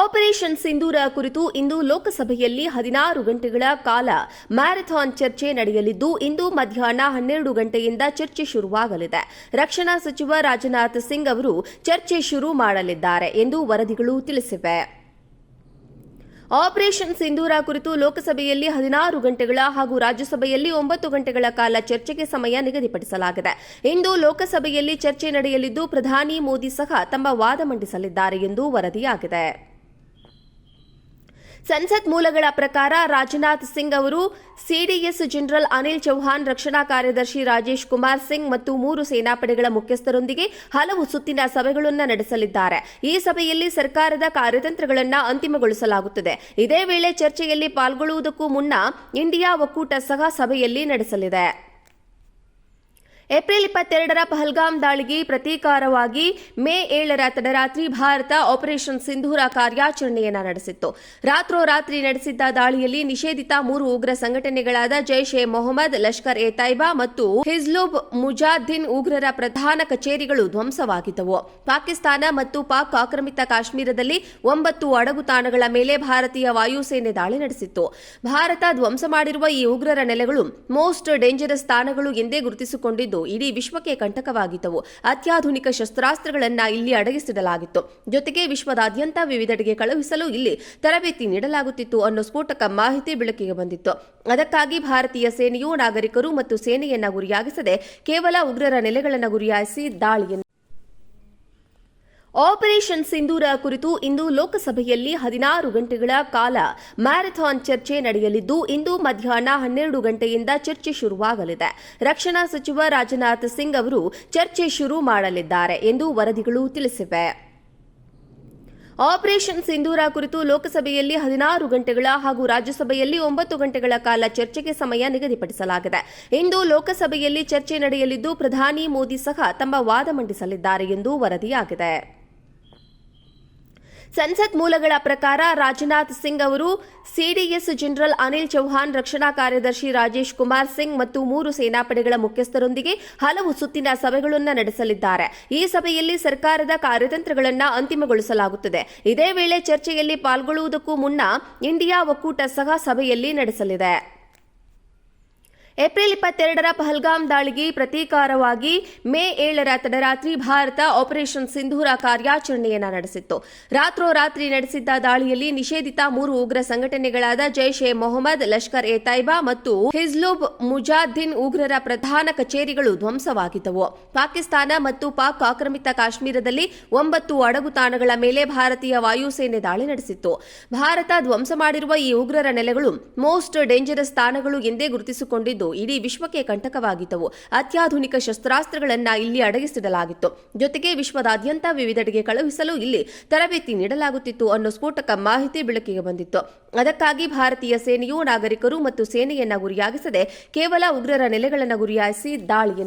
Operation ಸಿಂಧೂರ ಕುರಿತು ಇಂದು ಲೋಕಸಭೆಯಲ್ಲಿ ಹದಿನಾರು ಗಂಟೆಗಳ ಕಾಲ ಮ್ಯಾರಥಾನ್ ಚರ್ಚೆ ನಡೆಯಲಿದ್ದು, ಇಂದು ಮಧ್ಯಾಹ್ನ ಹನ್ನೆರಡು ಗಂಟೆಯಿಂದ ಚರ್ಚೆ ಶುರುವಾಗಲಿದೆ. ರಕ್ಷಣಾ ಸಚಿವ ರಾಜನಾಥ್ ಸಿಂಗ್ ಅವರು ಚರ್ಚೆ ಶುರು ಮಾಡಲಿದ್ದಾರೆ ಎಂದು ವರದಿಗಳು ತಿಳಿಸಿವೆ. ಆಪರೇಷನ್ ಸಿಂಧೂರ ಕುರಿತು ಲೋಕಸಭೆಯಲ್ಲಿ ಹದಿನಾರು ಗಂಟೆಗಳ ಹಾಗೂ ರಾಜ್ಯಸಭೆಯಲ್ಲಿ ಒಂಬತ್ತು ಗಂಟೆಗಳ ಕಾಲ ಚರ್ಚೆಗೆ ಸಮಯ ನಿಗದಿಪಡಿಸಲಾಗಿದೆ. ಇಂದು ಲೋಕಸಭೆಯಲ್ಲಿ ಚರ್ಚೆ ನಡೆಯಲಿದ್ದು, ಪ್ರಧಾನಿ ಮೋದಿ ಸಹ ತಮ್ಮ ವಾದ ಮಂಡಿಸಲಿದ್ದಾರೆ ಎಂದು ವರದಿಯಾಗಿದೆ. ಸಂಸತ್ ಮೂಲಗಳ ಪ್ರಕಾರ ರಾಜನಾಥ್ ಸಿಂಗ್ ಅವರು ಸಿಡಿಎಸ್ ಜನರಲ್ ಅನಿಲ್ ಚೌಹಾಣ್, ರಕ್ಷಣಾ ಕಾರ್ಯದರ್ಶಿ ರಾಜೇಶ್ ಕುಮಾರ್ ಸಿಂಗ್ ಮತ್ತು ಮೂರು ಸೇನಾಪಡೆಗಳ ಮುಖ್ಯಸ್ಥರೊಂದಿಗೆ ಹಲವು ಸುತ್ತಿನ ಸಭೆಗಳನ್ನು ನಡೆಸಲಿದ್ದಾರೆ. ಈ ಸಭೆಯಲ್ಲಿ ಸರ್ಕಾರದ ಕಾರ್ಯತಂತ್ರಗಳನ್ನು ಅಂತಿಮಗೊಳಿಸಲಾಗುತ್ತದೆ. ಇದೇ ವೇಳೆ ಚರ್ಚೆಯಲ್ಲಿ ಪಾಲ್ಗೊಳ್ಳುವುದಕ್ಕೂ ಮುನ್ನ ಇಂಡಿಯಾ ಒಕ್ಕೂಟ ಸಹ ಸಭೆಯಲ್ಲಿ ನಡೆಸಲಿದೆ. ಏಪ್ರಿಲ್ ಇಪ್ಪತ್ತೆರಡರ ಪಹಲ್ಗಾಮ್ ದಾಳಿಗೆ ಪ್ರತೀಕಾರವಾಗಿ ಮೇ ಏಳರ ತಡರಾತ್ರಿ ಭಾರತ ಆಪರೇಷನ್ ಸಿಂಧೂರ ಕಾರ್ಯಾಚರಣೆಯನ್ನು ನಡೆಸಿತ್ತು. ರಾತ್ರೋರಾತ್ರಿ ನಡೆಸಿದ್ದ ದಾಳಿಯಲ್ಲಿ ನಿಷೇಧಿತ ಮೂರು ಉಗ್ರ ಸಂಘಟನೆಗಳಾದ ಜೈಷ್ ಎ ಮೊಹಮ್ಮದ್, ಲಷ್ಕರ್ ಎ ತೈಬಾ ಮತ್ತು ಹಿಜ್ಲುಬ್ ಮುಜಾದ್ದೀನ್ ಉಗ್ರರ ಪ್ರಧಾನ ಕಚೇರಿಗಳು ಧ್ವಂಸವಾಗಿದ್ದವು. ಪಾಕಿಸ್ತಾನ ಮತ್ತು ಪಾಕ್ ಆಕ್ರಮಿತ ಕಾಶ್ಮೀರದಲ್ಲಿ ಒಂಬತ್ತು ಅಡಗು ತಾಣಗಳ ಮೇಲೆ ಭಾರತೀಯ ವಾಯುಸೇನೆ ದಾಳಿ ನಡೆಸಿತ್ತು. ಭಾರತ ಧ್ವಂಸ ಮಾಡಿರುವ ಈ ಉಗ್ರರ ನೆಲೆಗಳು ಮೋಸ್ಟ್ ಡೇಂಜರಸ್ ತಾಣಗಳು ಎಂದೇ ಗುರುತಿಸಿಕೊಂಡಿದ್ದು ಇಡೀ ವಿಶ್ವಕ್ಕೆ ಕಂಟಕವಾಗಿದ್ದವು. ಅತ್ಯಾಧುನಿಕ ಶಸ್ತ್ರಾಸ್ತ್ರಗಳನ್ನು ಇಲ್ಲಿ ಅಡಗಿಸಿಡಲಾಗಿತ್ತು. ಜೊತೆಗೆ ವಿಶ್ವದಾದ್ಯಂತ ವಿವಿಧೆಡೆಗೆ ಕಳುಹಿಸಲು ಇಲ್ಲಿ ತರಬೇತಿ ನೀಡಲಾಗುತ್ತಿತ್ತು ಅನ್ನೋ ಸ್ಫೋಟಕ ಮಾಹಿತಿ ಬೆಳಕಿಗೆ ಬಂದಿತ್ತು. ಅದಕ್ಕಾಗಿ ಭಾರತೀಯ ಸೇನೆಯು ನಾಗರಿಕರು ಮತ್ತು ಸೇನೆಯನ್ನ ಗುರಿಯಾಗಿಸದೆ ಕೇವಲ ಉಗ್ರರ ನೆಲೆಗಳನ್ನು ಗುರಿಯಾಗಿಸಿ ದಾಳಿಯನ್ನು ಆಪರೇಷನ್ ಸಿಂಧೂರ ಕುರಿತು ಇಂದು ಲೋಕಸಭೆಯಲ್ಲಿ ಹದಿನಾರು ಗಂಟೆಗಳ ಕಾಲ ಮ್ಯಾರಥಾನ್ ಚರ್ಚೆ ನಡೆಯಲಿದ್ದು, ಇಂದು ಮಧ್ಯಾಹ್ನ ಹನ್ನೆರಡು ಗಂಟೆಯಿಂದ ಚರ್ಚೆ ಶುರುವಾಗಲಿದೆ. ರಕ್ಷಣಾ ಸಚಿವ ರಾಜನಾಥ್ ಸಿಂಗ್ ಅವರು ಚರ್ಚೆ ಶುರು ಮಾಡಲಿದ್ದಾರೆ ಎಂದು ವರದಿಗಳು ತಿಳಿಸಿವೆ. ಆಪರೇಷನ್ ಸಿಂಧೂರ ಕುರಿತು ಲೋಕಸಭೆಯಲ್ಲಿ ಹದಿನಾರು ಗಂಟೆಗಳ ಹಾಗೂ ರಾಜ್ಯಸಭೆಯಲ್ಲಿ ಒಂಬತ್ತು ಗಂಟೆಗಳ ಕಾಲ ಚರ್ಚೆಗೆ ಸಮಯ ನಿಗದಿಪಡಿಸಲಾಗಿದೆ. ಇಂದು ಲೋಕಸಭೆಯಲ್ಲಿ ಚರ್ಚೆ ನಡೆಯಲಿದ್ದು, ಪ್ರಧಾನಿ ಮೋದಿ ಸಹ ತಮ್ಮ ವಾದ ಮಂಡಿಸಲಿದ್ದಾರೆ ಎಂದು ವರದಿಯಾಗಿದೆ. ಸಂಸತ್ ಮೂಲಗಳ ಪ್ರಕಾರ ರಾಜನಾಥ್ ಸಿಂಗ್ ಅವರು ಸಿಡಿಎಸ್ ಜನರಲ್ ಅನಿಲ್ ಚೌಹಾಣ್, ರಕ್ಷಣಾ ಕಾರ್ಯದರ್ಶಿ ರಾಜೇಶ್ ಕುಮಾರ್ ಸಿಂಗ್ ಮತ್ತು ಮೂರು ಸೇನಾಪಡೆಗಳ ಮುಖ್ಯಸ್ಥರೊಂದಿಗೆ ಹಲವು ಸುತ್ತಿನ ಸಭೆಗಳನ್ನು ನಡೆಸಲಿದ್ದಾರೆ. ಈ ಸಭೆಯಲ್ಲಿ ಸರ್ಕಾರದ ಕಾರ್ಯತಂತ್ರಗಳನ್ನು ಅಂತಿಮಗೊಳಿಸಲಾಗುತ್ತದೆ. ಇದೇ ವೇಳೆ ಚರ್ಚೆಯಲ್ಲಿ ಪಾಲ್ಗೊಳ್ಳುವುದಕ್ಕೂ ಮುನ್ನ ಇಂಡಿಯಾ ಒಕ್ಕೂಟ ಸಹ ಸಭೆಯಲ್ಲಿ ನಡೆಸಲಿದೆ. ಏಪ್ರಿಲ್ ಇಪ್ಪತ್ತೆರಡರ ಪಹಲ್ಗಾಮ್ ದಾಳಿಗೆ ಪ್ರತೀಕಾರವಾಗಿ ಮೇ ಏಳರ ತಡರಾತ್ರಿ ಭಾರತ ಆಪರೇಷನ್ ಸಿಂಧೂರ ಕಾರ್ಯಾಚರಣೆಯನ್ನು ನಡೆಸಿತ್ತು. ರಾತ್ರೋರಾತ್ರಿ ನಡೆಸಿದ್ದ ದಾಳಿಯಲ್ಲಿ ನಿಷೇಧಿತ ಮೂರು ಉಗ್ರ ಸಂಘಟನೆಗಳಾದ ಜೈಷ್ ಎ ಮೊಹಮ್ಮದ್, ಲಷ್ಕರ್ ಎ ತೈಬಾ ಮತ್ತು ಹಿಜ್ಲುಬ್ ಮುಜಾದ್ದೀನ್ ಉಗ್ರರ ಪ್ರಧಾನ ಕಚೇರಿಗಳು ಧ್ವಂಸವಾಗಿದ್ದವು. ಪಾಕಿಸ್ತಾನ ಮತ್ತು ಪಾಕ್ ಆಕ್ರಮಿತ ಕಾಶ್ಮೀರದಲ್ಲಿ ಒಂಬತ್ತು ಅಡಗು ತಾಣಗಳ ಮೇಲೆ ಭಾರತೀಯ ವಾಯುಸೇನೆ ದಾಳಿ ನಡೆಸಿತ್ತು. ಭಾರತ ಧ್ವಂಸ ಮಾಡಿರುವ ಈ ಉಗ್ರರ ನೆಲೆಗಳು ಮೋಸ್ಟ್ ಡೇಂಜರಸ್ ತಾಣಗಳು ಎಂದೇ ಗುರುತಿಸಿಕೊಂಡಿದ್ದು ಇಡೀ ವಿಶ್ವಕ್ಕೆ ಕಂಟಕವಾಗಿದ್ದವು. ಅತ್ಯಾಧುನಿಕ ಶಸ್ತ್ರಾಸ್ತ್ರಗಳನ್ನ ಇಲ್ಲಿ ಅಡಗಿಸಿಡಲಾಗಿತ್ತು. ಜೊತೆಗೆ ವಿಶ್ವದಾದ್ಯಂತ ವಿವಿಧೆಡೆಗೆ ಕಳುಹಿಸಲು ಇಲ್ಲಿ ತರಬೇತಿ ನೀಡಲಾಗುತ್ತಿತ್ತು ಅನ್ನೋ ಸ್ಫೋಟಕ ಮಾಹಿತಿ ಬೆಳಕಿಗೆ ಬಂದಿತ್ತು. ಅದಕ್ಕಾಗಿ ಭಾರತೀಯ ಸೇನೆಯು ನಾಗರಿಕರು ಮತ್ತು ಸೇನೆಯನ್ನ ಗುರಿಯಾಗಿಸದೆ ಕೇವಲ ಉಗ್ರರ ನೆಲೆಗಳನ್ನು ಗುರಿಯಾಗಿಸಿ ದಾಳಿಯನ್ನು